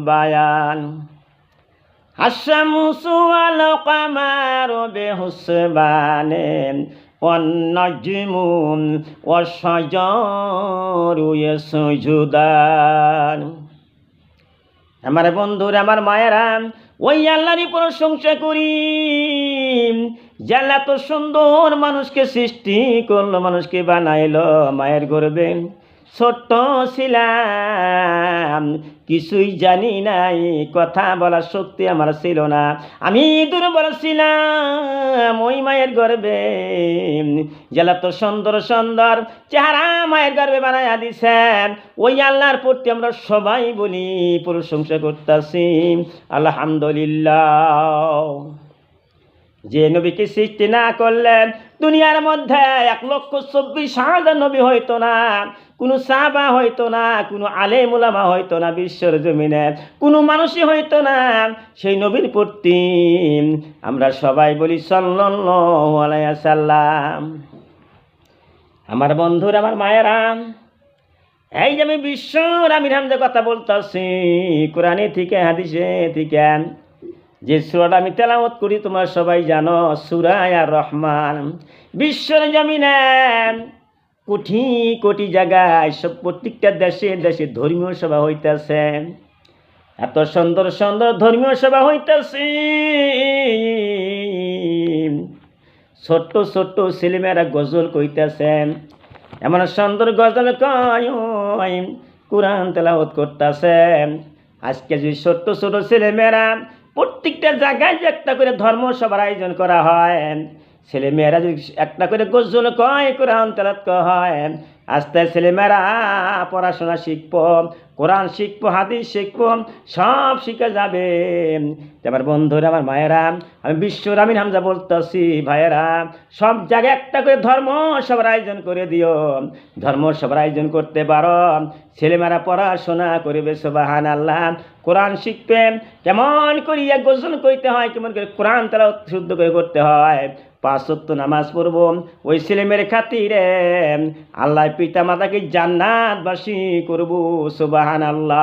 البيان الشمس والقمر بحسبان والنجم والشجر يسجدان আমার বন্ধুরা আমার মায়েরা ওই আল্লাহরই প্রশংসা করি যে আল্লাহ এত সুন্দর মানুষকে সৃষ্টি করলো মানুষকে বানাইলো মায়ের গর্বে ছোট্ট ছিলাম, কিছুই জানি নাই, কথা বলার শক্তি আমার ছিল না। আমি দুর্বল ছিলাম, ওই মায়ের গর্বে। জেলা তো সুন্দর সুন্দর, চেহারা মায়ের গর্বে বানাইয়া দিছেন। ওই আল্লাহর প্রতি আমরা সবাই বলি, প্রশংসা করতেছি। আলহামদুলিল্লাহ। যে নবীকে সৃষ্টি না করলেন দুনিয়ার মধ্যে এক লক্ষ চব্বিশ হাজার নবী হইতো না, কোনো সাহাবা হইতো না, কোনো আলে আলেমুলামা হইতো না বিশ্বর জমিনে, কোনো মানুষই হইতো না। সেই নবীর প্রতি আমরা সবাই বলি সাল্লাম আমার বন্ধুর, আমার মায়েরা, এই যে আমি বিশ্বর আমি রামদের কথা বলতেছি, কোরআনে থেকে, হাদিসে থেকে যে সুরাটা আমি তেলাওয়াত করি, তোমরা সবাই জানো সুরায় আর রহমান বিশ্বর জমিনে কোটি কোটি জায়গায় সব প্রত্যেকটা দেশে দেশে ধর্মীয় সভা হইতেছে। এত সুন্দর সুন্দর ধর্মীয় সভা হইতেছে। ছোট্ট ছোট্ট ছেলেমেয়েরা গজল কইতেছে। এমন সুন্দর গজল কয়, কোরআন তেলাওয়াত করতেছে। আজকে যদি ছোট্ট ছোট ছেলেমেয়েরা প্রত্যেকটা জায়গায় যে একটা করে ধর্ম সবার আয়োজন করা হয়, ছেলে মেয়েরা যদি একটা করে গজল কয়, কোরআন তেলাত হয় আস্তে ছেলেমেয়েরা পড়াশোনা শিখব কোরআন শিখব, হাদিস শিখব, সব শিখে যাবে। আমার বন্ধুরা, আমার মায়েরা, আমি বিশ্বর আমিন হামজা বলতেছি, ভাইয়েরা, সব জায়গায় একটা করে ধর্ম সবার আয়োজন করে দিও। ধর্ম সবার আয়োজন করতে পারো। ছেলেমেয়েরা পড়াশোনা করবে সোবাহান আল্লাহ কোরআন শিখবে কেমন করিয়া গোসল করতে হয়, কেমন করে কোরআন তারা শুদ্ধ করে করতে হয়। পাঁচ সত্য নামাজ পড়ব। ওই ছেলেমেয়ের খাতিরে আল্লাহ পিতা মাতাকে জান্নাতবাসী করব সুবাহান আল্লাহ